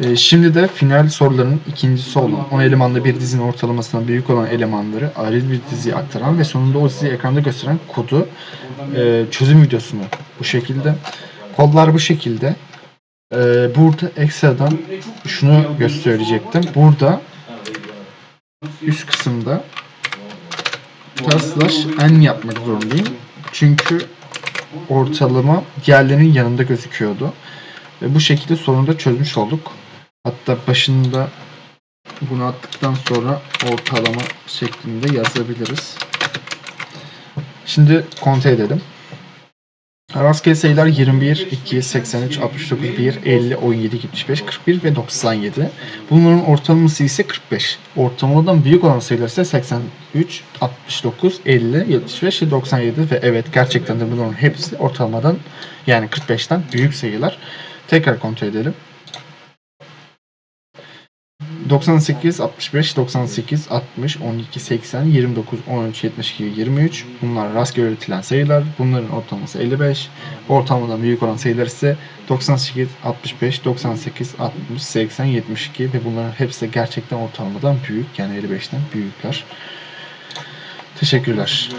Ee, şimdi de final soruların ikincisi olan 10 elemanlı bir dizinin ortalamasına büyük olan elemanları ayrı bir diziye aktaran ve sonunda o diziyi ekranda gösteren kodu e, çözüm videosunu bu şekilde. Kodlar bu şekilde. Ee, burada ekstradan şunu gösterecektim. Burada üst kısımda slash n yapmak zorundayım. Çünkü ortalama diğerlerinin yanında gözüküyordu. Ve bu şekilde sorunu da çözmüş olduk. Hatta başında bunu attıktan sonra ortalama şeklinde yazabiliriz. Şimdi kontrol edelim. Rastgele sayılar 21, 2, 83, 69, 1, 50, 17, 75, 41 ve 97. Bunların ortalaması ise 45. Ortalamadan büyük olan sayılar ise 83, 69, 50, 75 ve 97 ve evet gerçekten de bunların hepsi ortalamadan yani 45'ten büyük sayılar. Tekrar kontrol edelim. 98, 65, 98, 60, 12, 80, 29, 13, 72, 23. Bunlar rastgele üretilen sayılar. Bunların ortalaması 55. Ortalamadan büyük olan sayılar ise 98, 65, 98, 60, 80, 72 ve bunların hepsi de gerçekten ortalamadan büyük. Yani 55'ten büyükler. Teşekkürler.